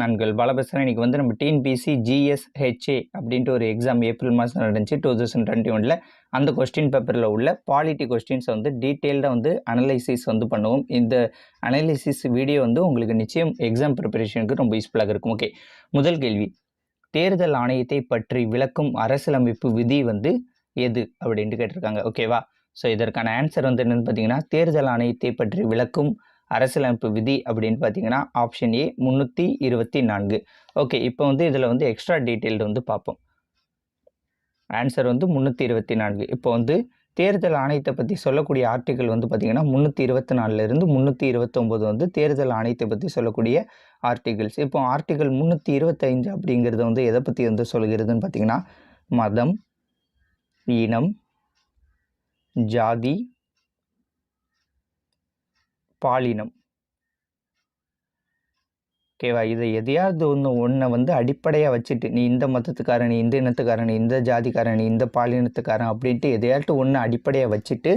நான்கள் பாலபசன் இன்னைக்கு வந்து நம்ம டிஎன்பிசி ஜிஎஸ்ஹெச்ஏ அப்படின்ட்டு ஒரு எக்ஸாம் ஏப்ரல் மாதம் நடந்துச்சு டூ தௌசண்ட் டுவெண்ட்டி ஒனில் அந்த கொஸ்டின் பேப்பரில் உள்ள பாலிட்டி கொஸ்டின்ஸை வந்து டீட்டெயில்டாக வந்து அனலைசிஸ் வந்து பண்ணுவோம். இந்த அனலைசிஸ் வீடியோ வந்து உங்களுக்கு நிச்சயம் எக்ஸாம் ப்ரிப்பரேஷனுக்கு ரொம்ப யூஸ்ஃபுல்லாக இருக்கும். ஓகே முதல் கேள்வி. தேர்தல் ஆணையத்தை பற்றி விளக்கும் அரசியலமைப்பு விதி வந்து எது அப்படின்ட்டு கேட்டிருக்காங்க. ஓகேவா ஸோ இதற்கான ஆன்சர் வந்து என்னென்னு பார்த்தீங்கன்னா தேர்தல் ஆணையத்தை பற்றி விளக்கும் அரசியலமைப்பு விதி அப்படின்னு பார்த்தீங்கன்னா ஆப்ஷன் ஏ முந்நூற்றி இருபத்தி நான்கு. ஓகே இப்போ வந்து இதில் வந்து எக்ஸ்ட்ரா டீட்டெயில்டு வந்து பார்ப்போம். ஆன்சர் வந்து முந்நூற்றி இருபத்தி நான்கு. இப்போ வந்து தேர்தல் ஆணையத்தை பற்றி சொல்லக்கூடிய ஆர்டிக்கல் வந்து பார்த்திங்கன்னா முந்நூற்றி இருபத்தி நாலுலேருந்து முந்நூற்றி இருபத்தொம்போது வந்து தேர்தல் ஆணையத்தை பற்றி சொல்லக்கூடிய ஆர்டிகிள்ஸ் இப்போ ஆர்டிக்கல் முந்நூற்றி இருபத்தைந்து அப்படிங்கிறது வந்து எதை பற்றி வந்து சொல்கிறதுன்னு பார்த்தீங்கன்னா மதம் இனம் ஜாதி பாலினம். ஓகேவா இதை எதையாவது ஒன்று ஒன்றை வந்து அடிப்படையாக வச்சுட்டு நீ இந்த மதத்துக்காரன் நீ இந்த இனத்துக்காரன் இந்த ஜாதிக்காரன் நீ இந்த பாலினத்துக்காரன் அப்படின்ட்டு எதையாட்டு ஒன்று அடிப்படையாக வச்சுட்டு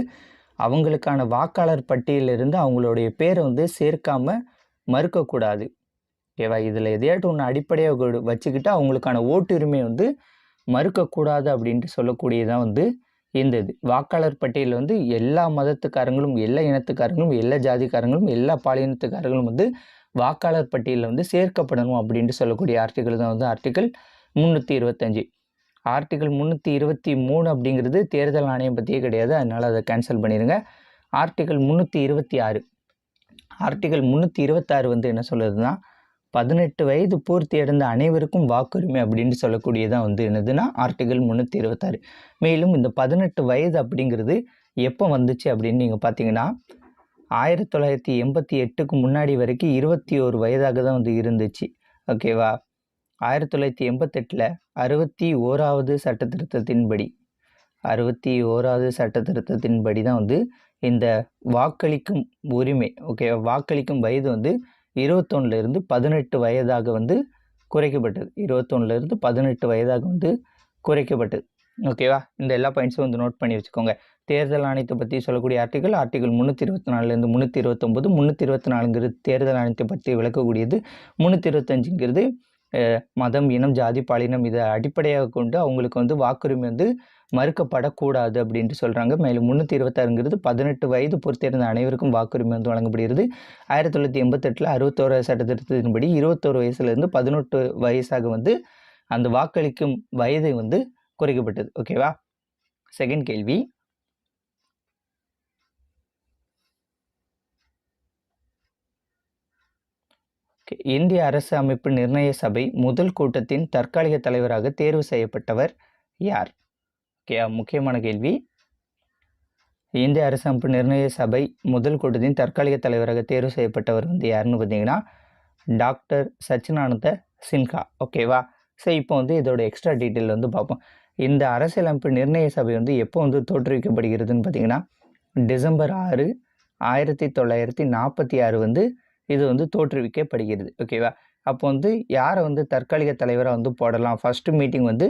அவங்களுக்கான வாக்காளர் பட்டியலிருந்து அவங்களுடைய பேரை வந்து சேர்க்காம மறுக்கக்கூடாது. ஓகேவா இதில் எதையாட்டு ஒன்று அடிப்படையாக வச்சுக்கிட்டு அவங்களுக்கான ஓட்டுரிமை வந்து மறுக்கக்கூடாது அப்படின்ட்டு சொல்லக்கூடியதான் வந்து இந்த இது வாக்காளர் பட்டியலில் வந்து எல்லா மதத்துக்காரங்களும் எல்லா இனத்துக்காரங்களும் எல்லா ஜாதிக்காரங்களும் எல்லா பாலினத்துக்காரங்களும் வந்து வாக்காளர் பட்டியலில் வந்து சேர்க்கப்படணும் அப்படின்ட்டு சொல்லக்கூடிய ஆர்டிக்கல் தான் வந்து ஆர்டிக்கல் முந்நூற்றி இருபத்தஞ்சி. ஆர்டிக்கல் முந்நூற்றி இருபத்தி மூணு அப்படிங்கிறது தேர்தல் ஆணையம் பற்றியே கிடையாது. அதனால் அதை கேன்சல் பண்ணிடுங்க ஆர்டிக்கல் முந்நூற்றி இருபத்தி ஆறு. ஆர்டிக்கல் முந்நூற்றி இருபத்தாறு வந்து என்ன சொல்லுதுன்னா பதினெட்டு வயது பூர்த்தி அடைந்த அனைவருக்கும் வாக்குரிமை அப்படின்னு சொல்லக்கூடியதான் வந்து என்னதுன்னா ஆர்டிகல் முந்நூற்றி இருபத்தாறு. மேலும் இந்த பதினெட்டு வயது அப்படிங்கிறது எப்போ வந்துச்சு அப்படின்னு நீங்கள் பார்த்தீங்கன்னா ஆயிரத்தி தொள்ளாயிரத்தி எண்பத்தி எட்டுக்கு முன்னாடி வரைக்கும் இருபத்தி ஒரு வயதாக தான் வந்து இருந்துச்சு. ஓகேவா ஆயிரத்தி தொள்ளாயிரத்தி எண்பத்தெட்டில் அறுபத்தி ஓராவது சட்ட திருத்தத்தின்படி அறுபத்தி ஓராவது சட்ட திருத்தத்தின்படி தான் வந்து இந்த வாக்களிக்கும் உரிமை ஓகேவா வாக்களிக்கும் வயது வந்து இருபத்தொன்னுலேருந்து பதினெட்டு வயதாக வந்து குறைக்கப்பட்டது. இருபத்தொன்னுலேருந்து பதினெட்டு வயதாக வந்து குறைக்கப்பட்டது. ஓகேவா இந்த எல்லா பாயிண்ட்ஸும் வந்து நோட் பண்ணி வச்சுக்கோங்க. தேர்தல் ஆணையத்தை பற்றி சொல்லக்கூடிய ஆர்டிகல் ஆர்டிகல் முந்நூற்றி இருபத்தி நாலுலேருந்து முந்நூற்றி இருபத்தொம்போது முந்நூற்றி இருபத்தி நாலுங்கிறது தேர்தல் ஆணையத்தை பற்றி விளக்கக்கூடியது. முந்நூற்றி இருபத்தஞ்சுங்கிறது மதம் இனம் ஜாதி பாலினம் இதை அடிப்படையாக கொண்டு அவங்களுக்கு வந்து வாக்குரிமை வந்து மறுக்கப்படக்கூடாது அப்படின்ட்டு சொல்கிறாங்க மேலும் முந்நூற்றி இருபத்தாறுங்கிறது பதினெட்டு வயது பொறுத்திருந்த அனைவருக்கும் வாக்குரிமை வந்து வழங்கப்படுகிறது. ஆயிரத்தி தொள்ளாயிரத்தி எண்பத்தெட்டில் அறுபத்தோரு சட்டத்திட்டத்தின்படி இருபத்தோரு வயசுலேருந்து பதினெட்டு வயசாக வந்து அந்த வாக்களிக்கும் வயதை வந்து குறைக்கப்பட்டது. ஓகேவா செகண்ட் கேள்வி. இந்திய அரசு அமைப்பு நிர்ணய சபை முதல் கூட்டத்தின் தற்காலிக தலைவராக தேர்வு செய்யப்பட்டவர் யார்? ஓகே முக்கியமான கேள்வி. இந்திய அரசமைப்பு நிர்ணய சபை முதல் கூட்டத்தின் தற்காலிக தலைவராக தேர்வு செய்யப்பட்டவர் வந்து யாருன்னு பார்த்தீங்கன்னா டாக்டர் சச்சினானந்த சின்ஹா. ஓகேவா ஸோ இப்போ வந்து இதோட எக்ஸ்ட்ரா டீட்டெயில் வந்து பார்ப்போம். இந்த அரசியலமைப்பு நிர்ணய சபை வந்து எப்போ வந்து தோற்றுவிக்கப்படுகிறதுன்னு பார்த்தீங்கன்னா டிசம்பர் ஆறு ஆயிரத்தி தொள்ளாயிரத்தி நாற்பத்தி ஆறு வந்து இது வந்து தோற்றுவிக்கப்படுகிறது. ஓகேவா அப்போ வந்து யாரை வந்து தற்காலிக தலைவராக வந்து போடலாம்? ஃபஸ்ட்டு மீட்டிங் வந்து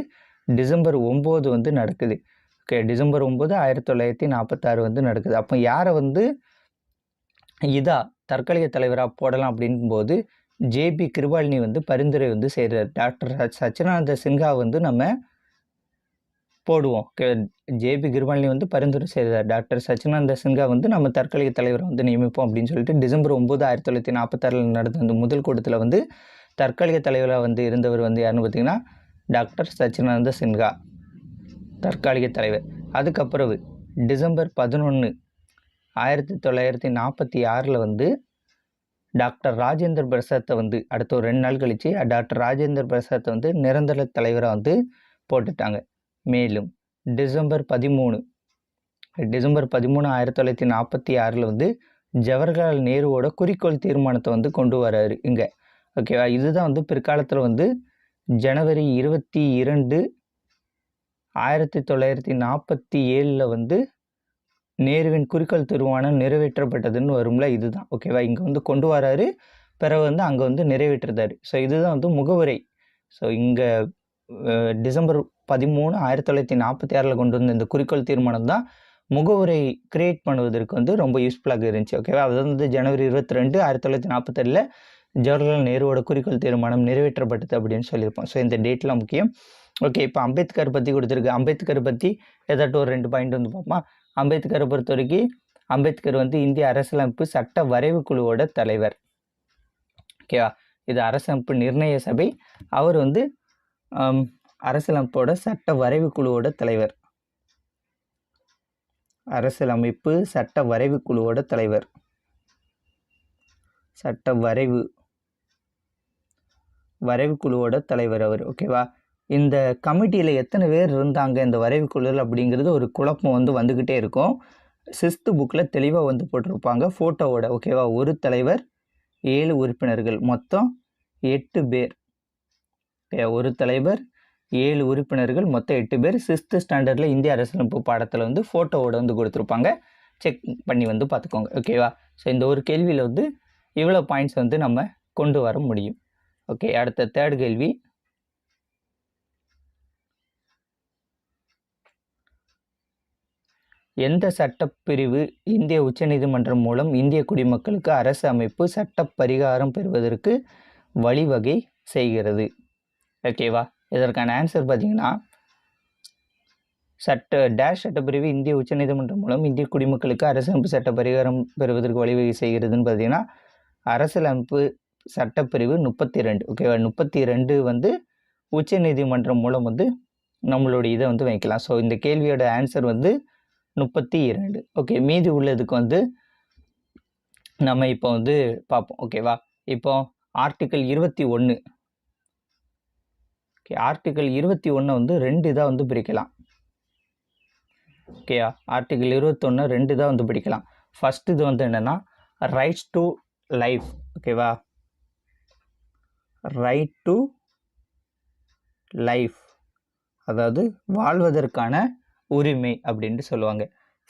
டிசம்பர் ஒம்பது வந்து நடக்குது. ஓகே டிசம்பர் ஒம்பது ஆயிரத்தி தொள்ளாயிரத்தி நாற்பத்தாறு வந்து நடக்குது. அப்போ யாரை வந்து இதா தற்காலிக தலைவராக போடலாம் அப்படிங்கும்போது ஜேபி கிருபாலினி வந்து பரிந்துரை வந்து செய்கிறார் டாக்டர் சச்சினானந்த சின்ஹா வந்து நம்ம போடுவோம். ஜேபி கிருபாலினி வந்து பரிந்துரை செய்தார் டாக்டர் சச்சினானந்த சின்ஹா வந்து நம்ம தற்காலிக தலைவரை வந்து நியமிப்போம் அப்படின்னு சொல்லிட்டு டிசம்பர் ஒம்பது ஆயிரத்தி தொள்ளாயிரத்தி நாற்பத்தாறில் நடந்த அந்த முதல் கூட்டத்தில் வந்து தற்காலிக தலைவராக வந்து இருந்தவர் வந்து யாருன்னு பார்த்தீங்கன்னா டாக்டர் சச்சினானந்த சின்ஹா தற்காலிக தலைவர். அதுக்கப்புறவு டிசம்பர் பதினொன்று ஆயிரத்தி தொள்ளாயிரத்தி நாற்பத்தி ஆறில் வந்து டாக்டர் ராஜேந்திர பிரசாத்தை வந்து அடுத்த ஒரு ரெண்டு நாள் கழித்து டாக்டர் ராஜேந்திர பிரசாத்தை வந்து நிரந்தர தலைவராக வந்து போட்டுட்டாங்க. மேலும் டிசம்பர் பதிமூணு டிசம்பர் பதிமூணு ஆயிரத்தி தொள்ளாயிரத்தி நாற்பத்தி ஆறில் வந்து ஜவஹர்லால் நேருவோட குறிக்கோள் தீர்மானத்தை வந்து கொண்டு வர்றாரு இங்கே. ஓகேவா? இதுதான் வந்து பிற்காலத்தில் வந்து ஜனவரி இருபத்தி இரண்டு ஆயிரத்தி தொள்ளாயிரத்தி நாற்பத்தி ஏழில் வந்து நேருவின் குறிக்கோள் தீர்மானம் நிறைவேற்றப்பட்டதுன்னு வரும்ல இதுதான். ஓகேவா இங்கே வந்து கொண்டு வராரு. பிறகு வந்து அங்கே வந்து நிறைவேற்றுறாரு ஸோ இதுதான் வந்து முகவுரை. ஸோ இங்கே டிசம்பர் பதிமூணு ஆயிரத்தி தொள்ளாயிரத்தி நாற்பத்தி ஆறில் கொண்டு வந்த இந்த குறிக்கோள் தீர்மானம் தான் முகவுரை கிரியேட் பண்ணுவதற்கு வந்து ரொம்ப யூஸ்ஃபுல்லாக இருந்துச்சு. ஓகேவா அது வந்து ஜனவரி இருபத்தி ரெண்டு ஆயிரத்தி தொள்ளாயிரத்தி நாற்பத்தேழில் ஜவஹர்லால் நேருவோட குறிக்கோள் தீர்மானம் நிறைவேற்றப்பட்டது அப்படின்னு சொல்லியிருப்போம். ஸோ இந்த டேட்லாம் முக்கியம். ஓகே இப்போ அம்பேத்கர் பற்றி கொடுத்துருக்கு. அம்பேத்கர் பற்றி ஏதாட்டும் ஒரு ரெண்டு பாயிண்ட் வந்து பார்ப்போமா? அம்பேத்கரை பொறுத்த வரைக்கும் அம்பேத்கர் வந்து இந்திய அரசியலமைப்பு சட்ட வரைவு குழுவோட தலைவர். ஓகேவா இது அரசமைப்பு நிர்ணய சபை. அவர் வந்து அரசியலமைப்போட சட்ட வரைவு குழுவோட தலைவர். அரசியலமைப்பு சட்ட வரைவு குழுவோட தலைவர். சட்ட வரைவு வரைவு குழுவோட தலைவர் அவர் ஓகேவா இந்த கமிட்டியில் எத்தனை பேர் இருந்தாங்க இந்த வரைவு குழுவில் அப்படிங்கிறது ஒரு குழப்பம் வந்து வந்துக்கிட்டே இருக்கும். சிஸ்து புக்கில் தெளிவாக வந்து போட்டிருப்பாங்க ஃபோட்டோவோட ஓகேவா ஒரு தலைவர் ஏழு உறுப்பினர்கள். மொத்தம் எட்டு பேர். ஓகே ஒரு தலைவர் ஏழு உறுப்பினர்கள் மொத்தம் எட்டு பேர். சிஸ்து ஸ்டாண்டர்டில் இந்திய அரசியலமைப்பு பாடத்தில் வந்து ஃபோட்டோவோட வந்து கொடுத்துருப்பாங்க. செக் பண்ணி வந்து பார்த்துக்கோங்க ஓகேவா ஸோ இந்த ஒரு கேள்வியில் வந்து இவ்வளோ பாயிண்ட்ஸ் வந்து நம்ம கொண்டு வர முடியும். ஓகே அடுத்த தேர்ட் கேள்வி. எந்த சட்டப்பிரிவு இந்திய உச்சநீதிமன்றம் மூலம் இந்திய குடிமக்களுக்கு அரசு அமைப்பு சட்ட பரிகாரம் பெறுவதற்கு வழிவகை செய்கிறது? ஓகேவா இதற்கான ஆன்சர் பார்த்தீங்கன்னா சட்ட டேஷ் சட்டப்பிரிவு இந்திய உச்சநீதிமன்றம் மூலம் இந்திய குடிமக்களுக்கு அரசமைப்பு சட்ட பரிகாரம் பெறுவதற்கு வழிவகை செய்கிறதுன்னு பார்த்தீங்கன்னா அரசியலமைப்பு சட்டப்பிரிவு முப்பத்தி ரெண்டு ஓகேவா முப்பத்தி ரெண்டு வந்து உச்சநீதிமன்றம் மூலம் வந்து நம்மளுடைய இதை வந்து வைக்கலாம். ஸோ இந்த கேள்வியோட ஆன்சர் வந்து முப்பத்தி இரண்டு ஓகே மீதி உள்ளதுக்கு வந்து நம்ம இப்போ வந்து பார்ப்போம். ஓகேவா இப்போ ஆர்டிக்கல் இருபத்தி ஒன்று ஓகே ஆர்டிக்கல் இருபத்தி ஒன்றை வந்து ரெண்டு இதாக வந்து பிரிக்கலாம். ஓகேயா ஆர்டிக்கல் இருபத்தொன்று ரெண்டு இதாக வந்து பிரிக்கலாம். ஃபஸ்ட் இது வந்து என்னென்னா ரைட்ஸ் டு லைஃப் ஓகேவா ரைட் டு லைஃப் அதாவது வாழ்வதற்கான உரிமை அப்படின்ட்டு சொல்லுவாங்க.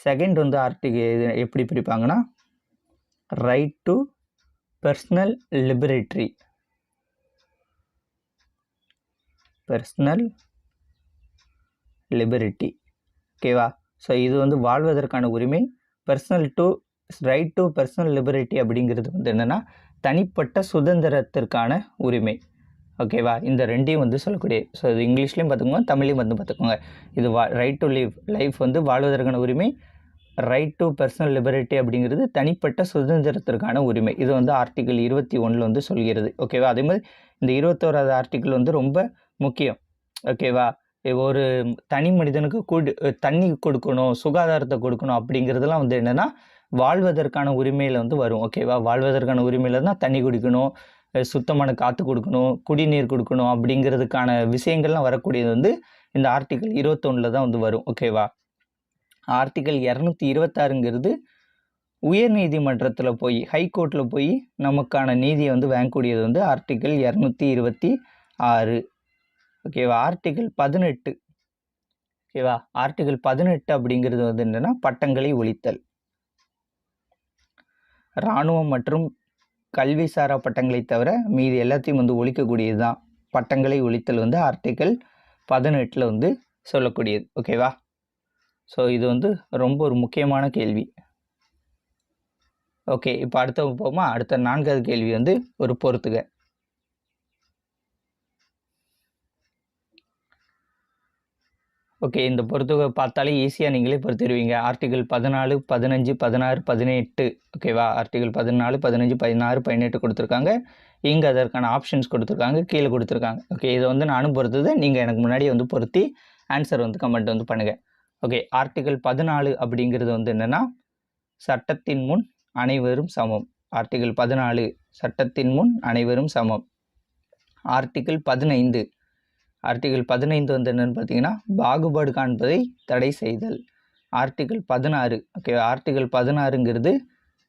செகண்ட் வந்து ஆர்டிகல் எப்படி பிரிப்பாங்கன்னா right to personal liberty personal liberty ஓகேவா ஸோ இது வந்து வாழ்வதற்கான உரிமை. Personal to right to personal liberty அப்படிங்கிறது வந்து என்னென்னா தனிப்பட்ட சுதந்திரத்திற்கான உரிமை. ஓகேவா இந்த ரெண்டையும் வந்து சொல்லக்கூடிய ஸோ இது இங்கிலீஷ்லேயும் பார்த்துக்கோங்க தமிழ்லையும் வந்து பார்த்துக்கோங்க. இது வா ரைட் டு லிவ் லைஃப் வந்து வாழ்வதற்கான உரிமை ரைட் டு பர்சனல் லிபரிட்டி அப்படிங்கிறது தனிப்பட்ட சுதந்திரத்திற்கான உரிமை. இது வந்து ஆர்டிக்கிள் இருபத்தி ஒன்றில் வந்து சொல்கிறது. ஓகேவா அதே மாதிரி இந்த இருபத்தோராது ஆர்டிக்கிள் வந்து ரொம்ப முக்கியம். ஓகேவா ஒரு தனி மனிதனுக்கு குடி தண்ணி கொடுக்கணும் சுகாதாரத்தை கொடுக்கணும் அப்படிங்கிறதுலாம் வந்து என்னென்னா வாழ்வதற்கான உரிமையில் வந்து வரும். ஓகேவா வாழ்வதற்கான உரிமையில் தான் தண்ணி குடிக்கணும் சுத்தமான காற்று கொடுக்கணும் குடிநீர் கொடுக்கணும் அப்படிங்கிறதுக்கான விஷயங்கள்லாம் வரக்கூடியது வந்து இந்த ஆர்டிக்கல் இருபத்தொன்னில் தான் வந்து வரும். ஓகேவா ஆர்டிக்கல் இரநூத்தி இருபத்தாறுங்கிறது உயர் நீதிமன்றத்தில் போய் ஹைகோர்ட்டில் போய் நமக்கான நீதியை வந்து வாங்கக்கூடியது வந்து ஆர்டிக்கல் இரநூத்தி இருபத்தி ஆறு. ஓகேவா ஆர்டிக்கல் பதினெட்டு. ஓகேவா ஆர்டிக்கல் பதினெட்டு அப்படிங்கிறது வந்து என்னென்னா பட்டங்களை ஒழித்தல். இராணுவம் மற்றும் கல்விசாரா பட்டங்களை தவிர மீதி எல்லாத்தையும் வந்து ஒழிக்கக்கூடியது தான். பட்டங்களை ஒழித்தல் வந்து ஆர்டிக்கல் பதினெட்டில் வந்து சொல்லக்கூடியது. ஓகேவா ஸோ இது வந்து ரொம்ப ஒரு முக்கியமான கேள்வி. ஓகே இப்போ அடுத்த போமா அடுத்த நான்காவது கேள்வி வந்து ஒரு பொறுத்துக. ஓகே இந்த பொறுத்துக பார்த்தாலே ஈஸியாக நீங்களே பொறுத்துருவீங்க. ஆர்டிகிள் பதினாலு பதினஞ்சு பதினாறு பதினெட்டு. ஓகேவா? ஆர்டிகிள் பதினாலு பதினஞ்சு பதினாறு பதினெட்டு கொடுத்துருக்காங்க. இங்கே அதற்கான ஆப்ஷன்ஸ் கொடுத்துருக்காங்க. கீழே கொடுத்துருக்காங்க. ஓகே இதை வந்து நானும் பொறுத்தது. நீங்கள் எனக்கு முன்னாடி வந்து பொருத்தி ஆன்சர் வந்து கமெண்ட் வந்து பண்ணுங்கள் ஓகே ஆர்டிகிள் பதினாலு அப்படிங்கிறது வந்து என்னென்னா சட்டத்தின் முன் அனைவரும் சமம். ஆர்டிகிள் பதினாலு சட்டத்தின் முன் அனைவரும் சமம். ஆர்டிகிள் பதினைந்து ஆர்டிகிள் பதினைந்து வந்து என்னென்னு பார்த்தீங்கன்னா பாகுபாடு காண்பதை தடை செய்தல். ஆர்டிகிள் பதினாறு ஓகே ஆர்டிகிள் பதினாறுங்கிறது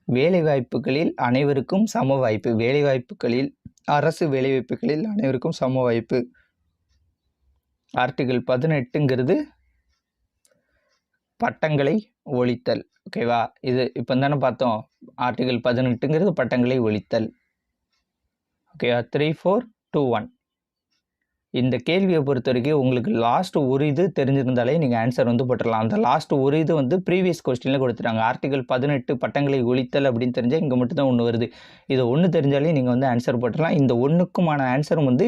வேலைவாய்ப்புகளில் அனைவருக்கும் சம வாய்ப்பு வேலைவாய்ப்புகளில் அரசு வேலைவாய்ப்புகளில் அனைவருக்கும் சம வாய்ப்பு ஆர்டிகிள் பதினெட்டுங்கிறது பட்டங்களை ஒழித்தல் ஓகேவா இது இப்போ தானே பார்த்தோம். ஆர்டிகிள் பதினெட்டுங்கிறது பட்டங்களை ஒழித்தல். ஓகேவா த்ரீ ஃபோர் டூ ஒன் இந்த கேள்வியை பொறுத்த வரைக்கும் உங்களுக்கு லாஸ்ட் ஒரு இது தெரிஞ்சிருந்தாலே நீங்கள் ஆன்சர் வந்து போட்டுடலாம். அந்த லாஸ்ட் ஒரு இது வந்து ப்ரீவியஸ் கொஸ்டினில் கொடுத்துட்டாங்க. ஆர்டிகல் பதினெட்டு பட்டங்களை ஒழித்தல் அப்படின்னு தெரிஞ்சால் இங்கே மட்டும்தான் ஒன்று வருது. இது ஒன்று தெரிஞ்சாலே நீங்கள் வந்து ஆன்சர் போட்டுடலாம். இந்த ஒன்றுக்குமான ஆன்சரும் வந்து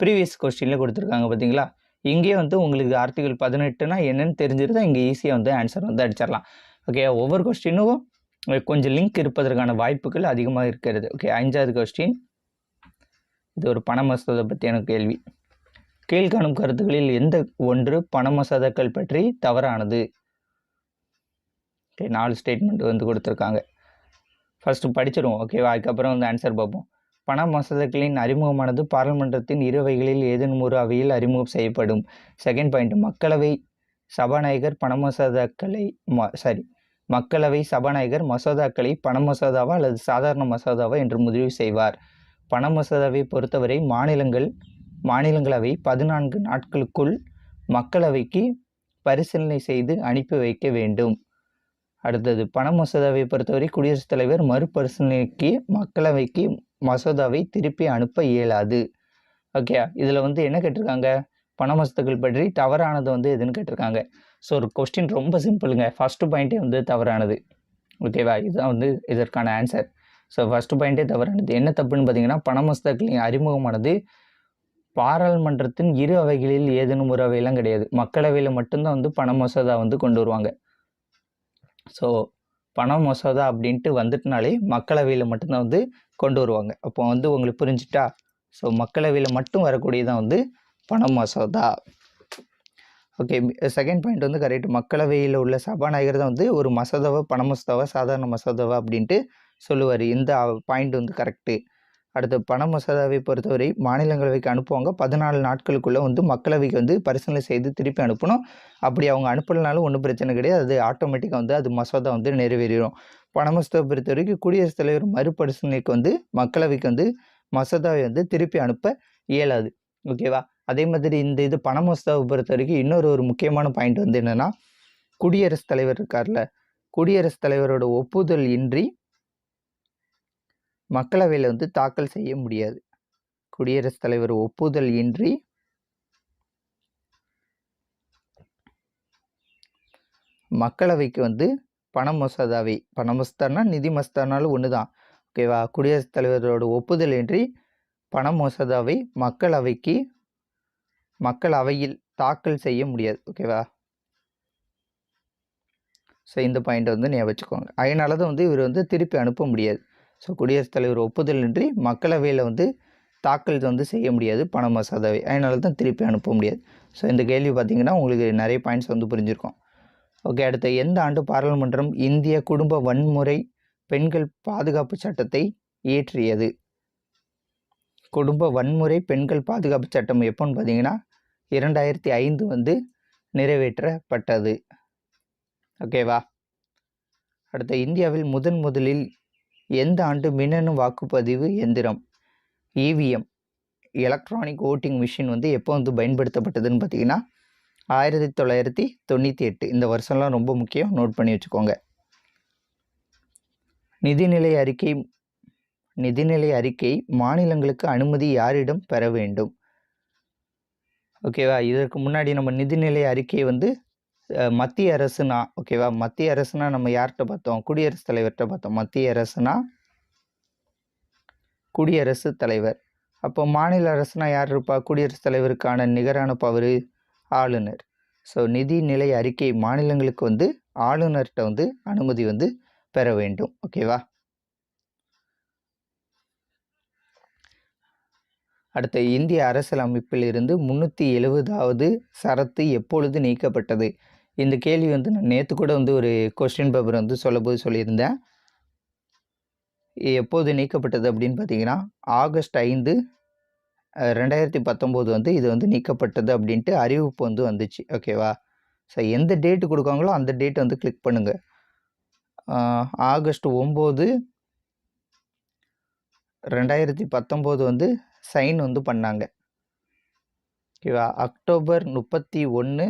ப்ரீவியஸ் கொஸ்டினில் கொடுத்துருக்காங்க பார்த்தீங்களா இங்கேயே வந்து உங்களுக்கு ஆர்டிகல் பதினெட்டுனா என்னென்னு தெரிஞ்சிருந்தா இங்கே ஈஸியாக வந்து ஆன்சர் வந்து அடிச்சிடலாம். ஓகே ஒவ்வொரு கொஸ்டினும் கொஞ்சம் லிங்க் இருப்பதற்கான வாய்ப்புகள் அதிகமாக இருக்கிறது. ஓகே அஞ்சாவது கொஸ்டின் இது ஒரு பண மசோதை பற்றியான கேள்வி. கீழ்காணும் கருத்துக்களில் எந்த ஒன்று பண மசோதாக்கள் பற்றி தவறானது? ஓகே நாலு ஸ்டேட்மெண்ட் வந்து கொடுத்துருக்காங்க. ஃபஸ்ட்டு படிச்சிடுவோம் ஓகேவா அதுக்கப்புறம் வந்து ஆன்சர் பார்ப்போம். பண மசோதாக்களின் அறிமுகமானது பாராளுமன்றத்தின் இரு அவைகளில் ஏதேனும் ஒரு அவையில் அறிமுகம் செய்யப்படும். செகண்ட் பாயிண்ட் மக்களவை சபாநாயகர் பண மசோதாக்களை ம சாரி மக்களவை சபாநாயகர் மசோதாக்களை பண மசோதாவா அல்லது சாதாரண மசோதாவா என்று முடிவு செய்வார். பண மசோதாவை பொறுத்தவரை மாநிலங்கள் மாநிலங்களவை பதினான்கு நாட்களுக்குள் மக்களவைக்கு பரிசீலனை செய்து அனுப்பி வைக்க வேண்டும். அடுத்தது பண மசோதாவை பொறுத்தவரை குடியரசுத் தலைவர் மறுபரிசீலனைக்கு மக்களவைக்கு மசோதாவை திருப்பி அனுப்ப இயலாது. ஓகே இதில் வந்து என்ன கேட்டிருக்காங்க? பண மசோதாக்கள் பற்றி தவறானது வந்து எதுன்னு கேட்டிருக்காங்க. ஸோ ஒரு கொஸ்டின் ரொம்ப சிம்பிளுங்க ஃபஸ்ட்டு பாயிண்ட்டே வந்து தவறானது. ஓகேவா இதுதான் வந்து இதற்கான ஆன்சர் ஸோ ஃபஸ்ட்டு பாயிண்ட்டே தவறானது. என்ன தப்புன்னு பார்த்தீங்கன்னா பண மசோதாக்களின் அறிமுகமானது பாராளுமன்றத்தின் இரு அவைகளில் ஏதேனும் ஒரு அவையெல்லாம் கிடையாது. மக்களவையில் மட்டும்தான் வந்து பண மசோதா வந்து கொண்டு வருவாங்க. ஸோ பண மசோதா அப்படின்ட்டு வந்துட்டுனாலே மக்களவையில் மட்டும்தான் வந்து கொண்டு வருவாங்க. அப்போ வந்து உங்களுக்கு புரிஞ்சுட்டா? ஸோ மக்களவையில் மட்டும் வரக்கூடியதான் வந்து பண மசோதா. ஓகே செகண்ட் பாயிண்ட் வந்து கரெக்ட் மக்களவையில் உள்ள சபாநாயகர் தான் வந்து ஒரு மசோதாவை பண மசோதாவை சாதாரண மசோதாவை அப்படின்ட்டு சொல்லுவார். இந்த பாயிண்ட் வந்து கரெக்டு அடுத்து பண மசோதாவை பொறுத்தவரை மாநிலங்களவைக்கு அனுப்புவாங்க. பதினாலு நாட்களுக்குள்ளே வந்து மக்களவைக்கு வந்து பரிசீலனை செய்து திருப்பி அனுப்பணும். அப்படி அவங்க அனுப்பலனாலும் ஒன்றும் பிரச்சனை கிடையாது. அது ஆட்டோமேட்டிக்காக வந்து அது மசோதா வந்து நிறைவேறிடும் பண மசோதா பொறுத்த வரைக்கும் குடியரசுத் தலைவர் மறுபரிசீலனைக்கு வந்து மக்களவைக்கு வந்து மசோதாவை வந்து திருப்பி அனுப்ப இயலாது. ஓகேவா அதே மாதிரி இந்த இது பண மசோதாவை பொறுத்த வரைக்கும் இன்னொரு ஒரு முக்கியமான பாயிண்ட் வந்து என்னென்னா குடியரசுத் தலைவர் இருக்கார்ல. குடியரசுத் தலைவரோட ஒப்புதல் இன்றி மக்களவையில் வந்து தாக்கல் செய்ய முடியாது. குடியரசுத் தலைவர் ஒப்புதல் இன்றி மக்களவைக்கு வந்து பண மசோதாவை பண மசோதானா நிதி மசோதானாலும் ஒன்று தான் ஓகேவா? குடியரசுத் தலைவரோட ஒப்புதல் இன்றி பண மசோதாவை மக்களவைக்கு மக்களவையில் தாக்கல் செய்ய முடியாது. ஓகேவா? ஸோ இந்த பாயிண்ட் வந்து ஞாபகம் வச்சுக்கோங்க. அதனால தான் வந்து இவர் வந்து திருப்பி அனுப்ப முடியாது. ஸோ குடியரசுத் தலைவர் ஒப்புதலின்றி மக்களவையில் வந்து தாக்கல் வந்து செய்ய முடியாது பண மசோதாவை. அதனால தான் திருப்பி அனுப்ப முடியாது. ஸோ இந்த கேள்வி பார்த்திங்கன்னா உங்களுக்கு நிறைய பாயிண்ட்ஸ் வந்து புரிஞ்சிருக்கும். ஓகே அடுத்த எந்த ஆண்டு பாராளுமன்றம் இந்திய குடும்ப வன்முறை பெண்கள் பாதுகாப்பு சட்டத்தை இயற்றியது? குடும்ப வன்முறை பெண்கள் பாதுகாப்பு சட்டம் எப்போன்னு பார்த்தீங்கன்னா இரண்டாயிரத்தி ஐந்து வந்து நிறைவேற்றப்பட்டது. ஓகேவா? அடுத்த இந்தியாவில் முதன் முதலில் எந்த ஆண்டு மின்னணு வாக்குப்பதிவு எந்திரம்? இவிஎம் எலக்ட்ரானிக் ஓட்டிங் மிஷின் வந்து எப்போ வந்து பயன்படுத்தப்பட்டதுன்னு பார்த்தீங்கன்னா ஆயிரத்தி தொள்ளாயிரத்தி தொண்ணூற்றி எட்டு. இந்த வருஷம்லாம் ரொம்ப முக்கியம். நோட் பண்ணி வச்சுக்கோங்க. நிதிநிலை அறிக்கை நிதிநிலை அறிக்கை மாநிலங்களுக்கு அனுமதி யாரிடம் பெற வேண்டும்? ஓகேவா இதற்கு முன்னாடி நம்ம நிதிநிலை அறிக்கையை வந்து மத்திய அரசுனா ஓகேவா? மத்திய அரசுனா நம்ம யார்கிட்ட பார்த்தோம்? குடியரசுத் தலைவர்கிட்ட பார்த்தோம். மத்திய அரசுனா குடியரசுத் தலைவர். அப்போ மாநில அரசுனா யார் இருப்பா? குடியரசுத் தலைவருக்கான நிகரான பவர் ஆளுநர். ஸோ நிதி நிலை அறிக்கை மாநிலங்களுக்கு வந்து ஆளுநர்கிட்ட வந்து அனுமதி வந்து பெற வேண்டும். ஓகேவா? அடுத்த இந்திய அரசியலமைப்பில் இருந்து முந்நூற்றி எழுபதாவது சரத்து எப்பொழுது நீக்கப்பட்டது? இந்த கேள்வி வந்து நான் நேற்று கூட வந்து ஒரு கொஸ்டின் பேப்பர் வந்து சொல்லும்போது சொல்லியிருந்தேன். எப்போது நீக்கப்பட்டது அப்படின்னு பார்த்தீங்கன்னா ஆகஸ்ட் ஐந்து ரெண்டாயிரத்தி பத்தொம்போது வந்து இது வந்து நீக்கப்பட்டது அப்படின்ட்டு அறிவிப்பு வந்து வந்துச்சு. ஓகேவா ஸோ எந்த டேட்டு கொடுக்காங்களோ அந்த டேட் வந்து கிளிக் பண்ணுங்கள் ஆகஸ்ட் ஒம்பது ரெண்டாயிரத்தி பத்தொம்போது வந்து சைன் வந்து பண்ணாங்க. ஓகேவா அக்டோபர் முப்பத்தி ஒன்று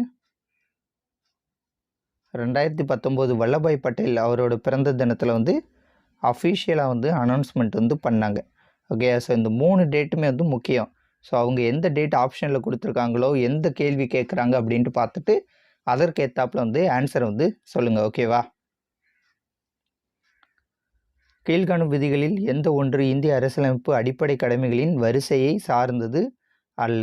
ரெண்டாயிரத்தி பத்தொம்போது வல்லபாய் பட்டேல் அவரோட பிறந்த தினத்தில் வந்து அஃபிஷியலாக வந்து அனௌன்ஸ்மெண்ட் வந்து பண்ணாங்க. ஓகே ஸோ இந்த மூணு டேட்டுமே வந்து முக்கியம். ஸோ அவங்க எந்த டேட் ஆப்ஷனில் கொடுத்துருக்காங்களோ எந்த கேள்வி கேட்குறாங்க அப்படின்ட்டு பார்த்துட்டு அதற்கு வந்து ஆன்சர் வந்து சொல்லுங்கள் ஓகேவா கீழ்காணும் விதிகளில் எந்த ஒன்று இந்திய அரசியலமைப்பு அடிப்படை கடமைகளின் வரிசையை சார்ந்தது அல்ல.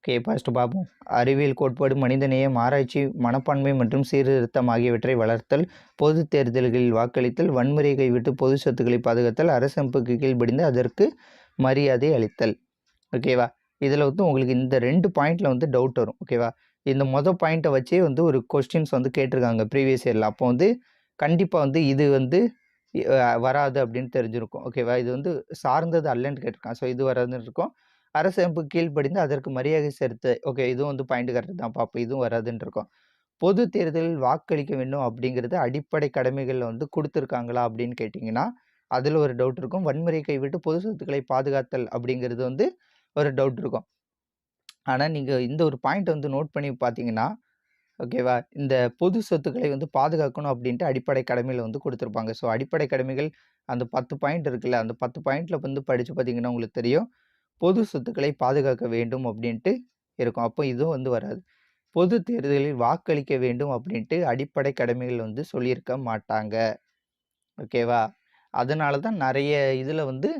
ஓகே ஃபர்ஸ்ட் பார்ப்போம் அறிவியல் கோட்பாடு மனிதநேயம் ஆராய்ச்சி மனப்பான்மை மற்றும் சீர்திருத்தம் ஆகியவற்றை வளர்த்தல் பொது தேர்தல்களில் வாக்களித்தல் வன்முறையை கைவிட்டு பொது சொத்துக்களை பாதுகாத்தல் அரசமைப்புக்கு கீழ்ப்படிந்து அதற்கு மரியாதை அளித்தல். ஓகேவா இதில் வந்து உங்களுக்கு இந்த ரெண்டு பாயிண்டில் வந்து டவுட் வரும். ஓகேவா இந்த மொதல் பாயிண்ட்டை வச்சே வந்து ஒரு கொஸ்டின்ஸ் வந்து கேட்டிருக்காங்க ப்ரீவியஸ் இயரில் அப்போ வந்து கண்டிப்பாக வந்து இது வந்து வராது அப்படின்னு தெரிஞ்சிருக்கும். ஓகேவா இது வந்து சார்ந்தது அல்லன்னு கேட்டிருக்கான் ஸோ இது வராதுன்னு இருக்கும். அரசமைப்பு கீழ்ப்படிந்து அதற்கு மரியாதை செலுத்த ஓகே இதுவும் வந்து பாயிண்ட் கரெக்ட் தான் பார்ப்போம் இதுவும் வராதுன்னு இருக்கும். பொது தேர்தலில் வாக்களிக்க வேண்டும் அப்படிங்கிறது அடிப்படை கடமைகளில் வந்து கொடுத்துருக்காங்களா அப்படின்னு கேட்டிங்கன்னா அதில் ஒரு டவுட் இருக்கும். வன்முறை கைவிட்டு பொது சொத்துக்களை பாதுகாத்தல் அப்படிங்கிறது வந்து ஒரு டவுட் இருக்கும். ஆனால் நீங்கள் இந்த ஒரு பாயிண்ட் வந்து நோட் பண்ணி பார்த்தீங்கன்னா ஓகேவா இந்த பொது சொத்துக்களை வந்து பாதுகாக்கணும் அப்படின்ட்டு அடிப்படை கடமையில் வந்து கொடுத்துருப்பாங்க. ஸோ அடிப்படை கடமைகள் அந்த பத்து பாயிண்ட் இருக்குல்ல அந்த பத்து பாயிண்டில் வந்து படித்து பார்த்தீங்கன்னா உங்களுக்கு தெரியும். பொது சொத்துக்களை பாதுகாக்க வேண்டும் அப்படின்ட்டு இருக்கும். அப்போ இதுவும் வந்து வராது. பொது தேர்தலில் வாக்களிக்க வேண்டும் அப்படின்ட்டு அடிப்படை கடமைகள் வந்து சொல்லியிருக்க மாட்டாங்க. ஓகேவா அதனால தான் நிறைய இதில் வந்து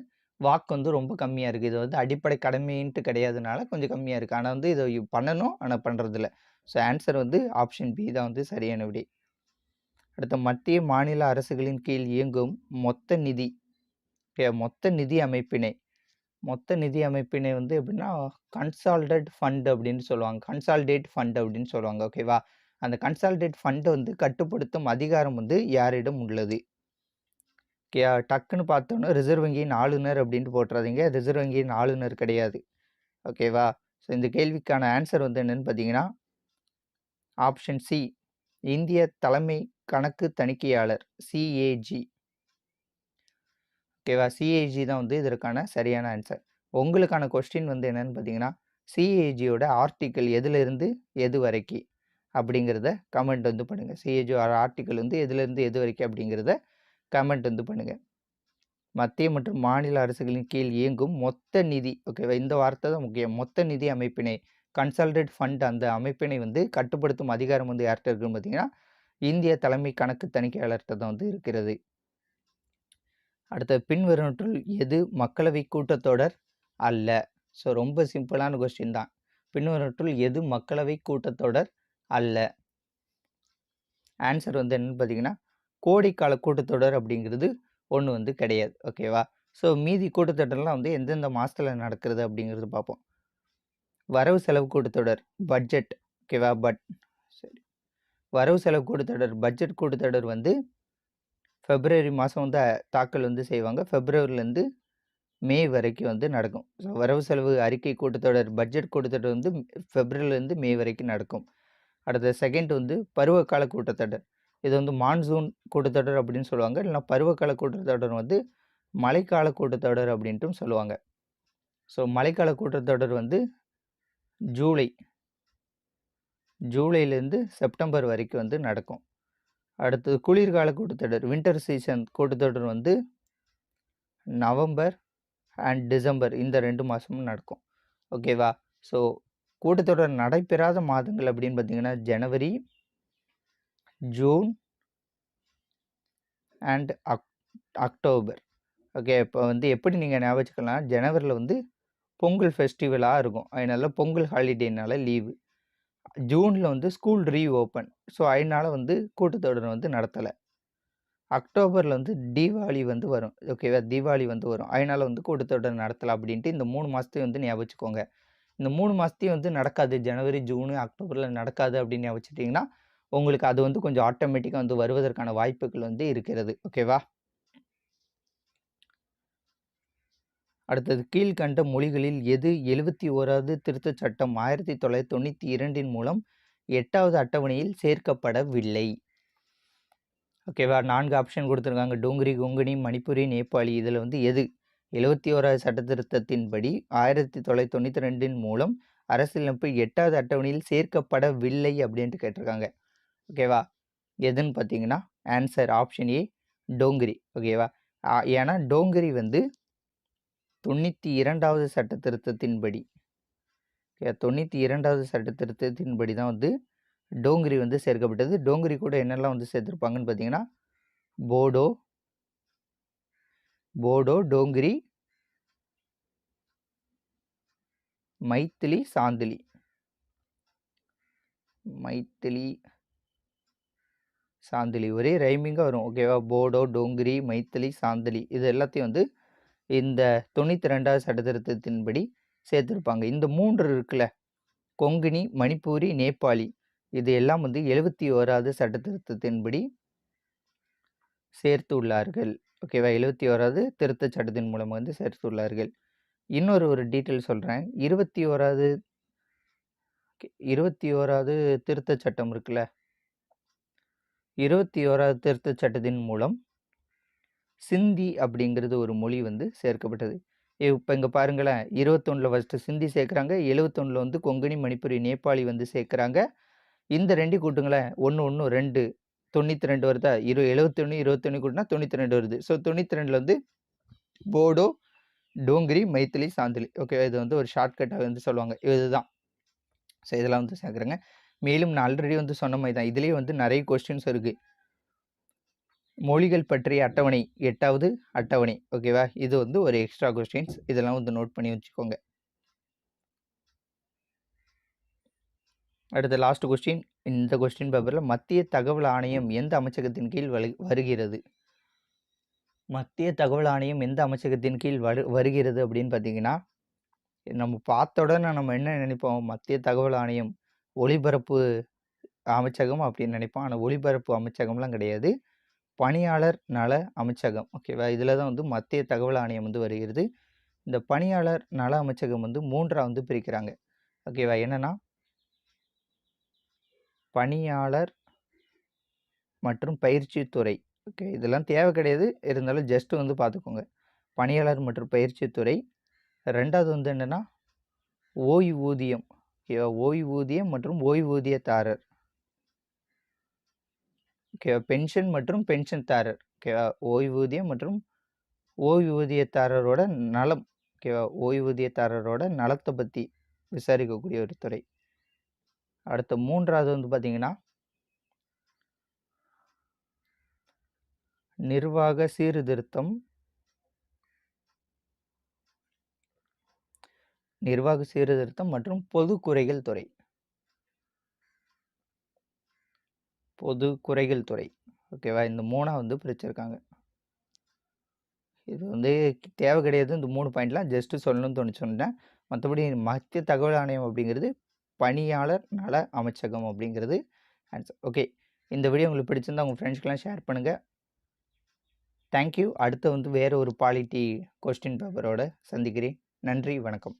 வாக்கு வந்து ரொம்ப கம்மியாக இருக்குது இது வந்து அடிப்படை கடமைன்ட்டு கிடையாதுனால கொஞ்சம் கம்மியாக இருக்குது ஆனால் வந்து இதை பண்ணணும் ஆனால் பண்ணுறதில்ல ஸோ ஆன்சர் வந்து ஆப்ஷன் பி தான் வந்து சரியான விடை. அடுத்த மத்திய மாநில அரசுகளின் கீழ் இயங்கும் மொத்த நிதி மொத்த நிதி அமைப்பினை மொத்த நிதி அமைப்பினை வந்து எப்படின்னா கன்சால்டட் ஃபண்ட் அப்படின்னு சொல்லுவாங்க. கன்சால்டேட் ஃபண்ட் அப்படின்னு சொல்லுவாங்க. ஓகேவா அந்த கன்சால்டேட் ஃபண்டை வந்து கட்டுப்படுத்தும் அதிகாரம் வந்து யாரிடம் உள்ளது? ஓகே டக்குன்னு பார்த்தோன்னா ரிசர்வ் வங்கியின் ஆளுநர் அப்படின்ட்டு போட்டுறாதீங்க. ரிசர்வ் வங்கியின் ஆளுநர் கிடையாது. ஓகேவா ஸோ இந்த கேள்விக்கான ஆன்சர் வந்து என்னன்னு பார்த்தீங்கன்னா ஆப்ஷன் சி இந்திய தலைமை கணக்கு தணிக்கையாளர் சிஏஜி ஓகேவா? சிஏஜி தான் வந்து இதற்கான சரியான ஆன்சர் உங்களுக்கான கொஸ்டின் வந்து என்னன்னு பார்த்தீங்கன்னா சிஏஜியோட ஆர்டிக்கல் எதுலேருந்து எது வரைக்கும் அப்படிங்கிறத கமெண்ட் வந்து பண்ணுங்கள் சிஏஜி ஆர்டிக்கல் வந்து எதுலேருந்து எது வரைக்கும் அப்படிங்கிறத கமெண்ட் வந்து பண்ணுங்கள் மத்திய மற்றும் மாநில அரசுகளின் கீழ் இயங்கும் மொத்த நிதி ஓகேவா? இந்த வார்த்தை தான் முக்கியம். மொத்த நிதி அமைப்பினை கன்சல்டட் ஃபண்ட் அந்த அமைப்பினை வந்து கட்டுப்படுத்தும் அதிகாரம் வந்து யார்கிட்ட இருக்குன்னு பார்த்தீங்கன்னா இந்திய தலைமை கணக்கு தணிக்கையாளர்கிட்ட தான் வந்து இருக்கிறது. அடுத்த பின்வருவற்றுள் எது மக்களவை கூட்டத்தொடர் அல்ல? ஸோ ரொம்ப சிம்பிளான கொஸ்டின் தான். பின்வருவற்றுள் எது மக்களவை கூட்டத்தொடர் அல்ல? ஆன்சர் வந்து என்னென்னு பார்த்தீங்கன்னா கோடைக்கால கூட்டத்தொடர் அப்படிங்கிறது ஒன்று வந்து கிடையாது. ஓகேவா ஸோ மீதி கூட்டத்தொடர்லாம் வந்து எந்தெந்த மாதத்தில் நடக்கிறது அப்படிங்கிறது பார்ப்போம். வரவு செலவு கூட்டத்தொடர் பட்ஜெட் ஓகேவா பட் சரி. வரவு செலவு கூட்டத்தொடர் பட்ஜெட் கூட்டத்தொடர் வந்து ஃபெப்ரவரி மாதம் வந்து தாக்கல் வந்து செய்வாங்க. ஃபெப்ரவரிலேருந்து மே வரைக்கும் வந்து நடக்கும். ஸோ வரவு செலவு அறிக்கை கூட்டத்தொடர் பட்ஜெட் கூட்டத்தொடர் வந்து ஃபெப்ரவரிலேருந்து மே வரைக்கும் நடக்கும். அடுத்த செகண்ட் வந்து பருவகால கூட்டத்தொடர். இது வந்து மான்சூன் கூட்டத்தொடர் அப்படின்னு சொல்லுவாங்க. இல்லைன்னா பருவகால கூட்டத்தொடர் வந்து மழைக்கால கூட்டத்தொடர் அப்படின்ட்டும் சொல்லுவாங்க. ஸோ மழைக்கால கூட்டத்தொடர் வந்து ஜூலை ஜூலைலேருந்து செப்டம்பர் வரைக்கும் வந்து நடக்கும். அடுத்தது குளிர்கால கூட்டத்தொடர் வின்டர் சீசன் கூட்டத்தொடர் வந்து நவம்பர் அண்ட் டிசம்பர் இந்த ரெண்டு மாதமும் நடக்கும். ஓகேவா ஸோ கூட்டத்தொடர் நடைபெறாத மாதங்கள் அப்படின்னு பார்த்தீங்கன்னா January June and oct October. Okay இப்போ வந்து எப்படி நீங்கள் ஞாபகம் வச்சுக்கலாம் ஜனவரியில் வந்து பொங்கல் ஃபெஸ்டிவலாக இருக்கும். அதனால பொங்கல் ஹாலிடேனால லீவு ஜூனில் வந்து ஸ்கூல் ரீ ஓப்பன் ஸோ அதனால் வந்து கூட்டத்தொடர் வந்து நடத்தலை. அக்டோபரில் வந்து தீபாவளி வந்து வரும். ஓகேவா தீபாவளி வந்து வரும். அதனால் வந்து கூட்டத்தொடர் நடத்தலை அப்படின்ட்டு இந்த மூணு மாதத்தையும் வந்து ஞாபகம் வச்சுக்கோங்க இந்த மூணு மாதத்தையும் வந்து நடக்காது. ஜனவரி ஜூனு அக்டோபரில் நடக்காது அப்படின்னு ஞாபகம் வச்சுட்டிங்கன்னா உங்களுக்கு அது வந்து கொஞ்சம் ஆட்டோமேட்டிக்காக வந்து வருவதற்கான வாய்ப்புகள் வந்து இருக்கிறது. ஓகேவா அடுத்தது கீழ்கண்ட மொழிகளில் எது எழுபத்தி ஓராவது திருத்தச் சட்டம் ஆயிரத்தி தொள்ளாயிரத்தி தொண்ணூற்றி இரண்டின் மூலம் எட்டாவது அட்டவணையில் சேர்க்கப்படவில்லை. ஓகேவா நான்கு ஆப்ஷன் கொடுத்துருக்காங்க. டோங்கிரி கொங்கனி மணிப்புரி நேபாளி. இதில் வந்து எது? எழுபத்தி ஓராவது சட்டத்திருத்தத்தின்படி ஆயிரத்தி தொள்ளாயிரத்தி தொண்ணூற்றி ரெண்டின் மூலம் அரசியலமைப்பு எட்டாவது அட்டவணையில் சேர்க்கப்படவில்லை அப்படின்ட்டு கேட்டிருக்காங்க. ஓகேவா எதுன்னு பார்த்தீங்கன்னா ஆன்சர் ஆப்ஷன் ஏ டோங்கிரி. ஓகேவா ஏன்னா டோங்கிரி வந்து தொண்ணூற்றி இரண்டாவது சட்ட திருத்தத்தின்படி. தொண்ணூற்றி இரண்டாவது சட்ட திருத்தத்தின்படி தான் வந்து டோங்கிரி வந்து சேர்க்கப்பட்டது. டோங்கிரி கூட என்னெல்லாம் வந்து சேர்த்துருப்பாங்கன்னு பார்த்தீங்கன்னா போடோ போடோ டோங்கிரி மைத்திலி சாந்திலி. மைத்திலி சாந்திலி. ஒரே ரைமிங்காக வரும். ஓகேவா? போடோ டோங்கிரி மைத்திலி சாந்திலி. இது எல்லாத்தையும் வந்து இந்த தொண்ணூற்றி ரெண்டாவது சட்டத்திருத்தத்தின்படி சேர்த்துருப்பாங்க. இந்த மூன்று இருக்குல்ல கொங்கினி மணிப்பூரி நேபாளி இது எல்லாம் வந்து எழுபத்தி ஓராவது சட்டத்திருத்தத்தின்படி சேர்த்து உள்ளார்கள் ஓகேவா எழுபத்தி ஓராவது திருத்த சட்டத்தின் மூலம் வந்து சேர்த்து உள்ளார்கள் இன்னொரு ஒரு டீட்டெயில் சொல்கிறேன் இருபத்தி ஓராவது இருபத்தி ஓராவது திருத்த சட்டம் இருக்குல்ல இருபத்தி ஓராவது திருத்த சட்டத்தின் மூலம் சிந்தி அப்படிங்கிறது ஒரு மொழி வந்து சேர்க்கப்பட்டது. இப்போ இங்கே பாருங்களேன் இருபத்தொன்னில் ஃபஸ்ட்டு சிந்தி சேர்க்குறாங்க எழுவத்தொன்னில் வந்து கொங்கணி மணிப்புரி நேபாளி வந்து சேர்க்குறாங்க. இந்த ரெண்டு கூட்டுங்களேன் ஒன்று ஒன்று ரெண்டு தொண்ணூற்றி ரெண்டு வருதா? இரு எழுபத்தொன்று இருபத்தொன்று கூட்டினா தொண்ணூற்றி ரெண்டு வருது. ஸோ தொண்ணூற்றி ரெண்டில் வந்து போடோ டோங்கிரி மைத்திலி சாந்திலி. ஓகே இது வந்து ஒரு ஷார்ட்கட்டாக வந்து சொல்லுவாங்க. இதுதான். ஸோ இதெல்லாம் வந்து சேர்க்குறேங்க. மேலும் நான் ஆல்ரெடி வந்து சொன்ன மாதிரி தான் இதுலேயே வந்து நிறைய கொஸ்டின்ஸ் இருக்குது மொழிகள் பற்றிய அட்டவணை எட்டாவது அட்டவணை ஓகேவா இது வந்து ஒரு எக்ஸ்ட்ரா கொஸ்டின்ஸ் இதெல்லாம் வந்து நோட் பண்ணி வச்சுக்கோங்க. அடுத்த லாஸ்ட் கொஸ்டின் இந்த கொஸ்டின் பேப்பரில் மத்திய தகவல் ஆணையம் எந்த அமைச்சகத்தின் கீழ் வருகிறது? மத்திய தகவல் ஆணையம் எந்த அமைச்சகத்தின் கீழ் வரு வருகிறது அப்படின்னு பார்த்தீங்கன்னா நம்ம பார்த்த உடனே நம்ம என்ன நினைப்போம்? மத்திய தகவல் ஆணையம் ஒளிபரப்பு அமைச்சகம் அப்படின்னு நினைப்போம். ஆனால் ஒளிபரப்பு அமைச்சகம்லாம் கிடையாது. பணியாளர் நல அமைச்சகம். ஓகேவா இதில் தான் வந்து மத்திய தகவல் ஆணையம் வந்து வருகிறது. இந்த பணியாளர் நல அமைச்சகம் வந்து மூன்றாக வந்து பிரிக்கிறாங்க. ஓகேவா என்னென்னா பணியாளர் மற்றும் பயிற்சித்துறை ஓகே இதெல்லாம் தேவை கிடையாது. இருந்தாலும் ஜஸ்ட்டு வந்து பார்த்துக்கோங்க. பணியாளர் மற்றும் பயிற்சித்துறை ரெண்டாவது வந்து என்னென்னா ஓய்வூதியம். ஓகேவா ஓய்வூதியம் மற்றும் ஓய்வூதியதாரர். ஓகேவா பென்ஷன் மற்றும் பென்ஷன் தாரர் ஓகேவா ஓய்வூதியம் மற்றும் ஓய்வூதியதாரரோட நலம். ஓகேவா ஓய்வூதியதாரரோட நலத்தை பற்றி விசாரிக்கக்கூடிய ஒரு துறை. அடுத்த மூன்றாவது வந்து பார்த்திங்கன்னா நிர்வாக சீர்திருத்தம். நிர்வாக சீர்திருத்தம் மற்றும் பொது குறைகள் துறை. பொது குறைகள் துறை. ஓகேவா இந்த மூணாக வந்து பிரிச்சிருக்காங்க. இது வந்து தேவை கிடையாது. இந்த மூணு பாயிண்ட்லாம் ஜஸ்ட்டு சொல்லணும்னு தோணுச்சு. சொன்னேன் மற்றபடி மத்திய தகவல் ஆணையம் அப்படிங்கிறது பணியாளர் நல அமைச்சகம் அப்படிங்கிறது ஆன்சர் ஓகே இந்த வீடியோ உங்களுக்கு பிடிச்சிருந்தா உங்கள் ஃப்ரெண்ட்ஸ்க்கெலாம் ஷேர் பண்ணுங்கள் தேங்க்யூ அடுத்து வந்து வேறு ஒரு பாலிட்டி கொஸ்டின் பேப்பரோட சந்திக்கிறேன். நன்றி. வணக்கம்.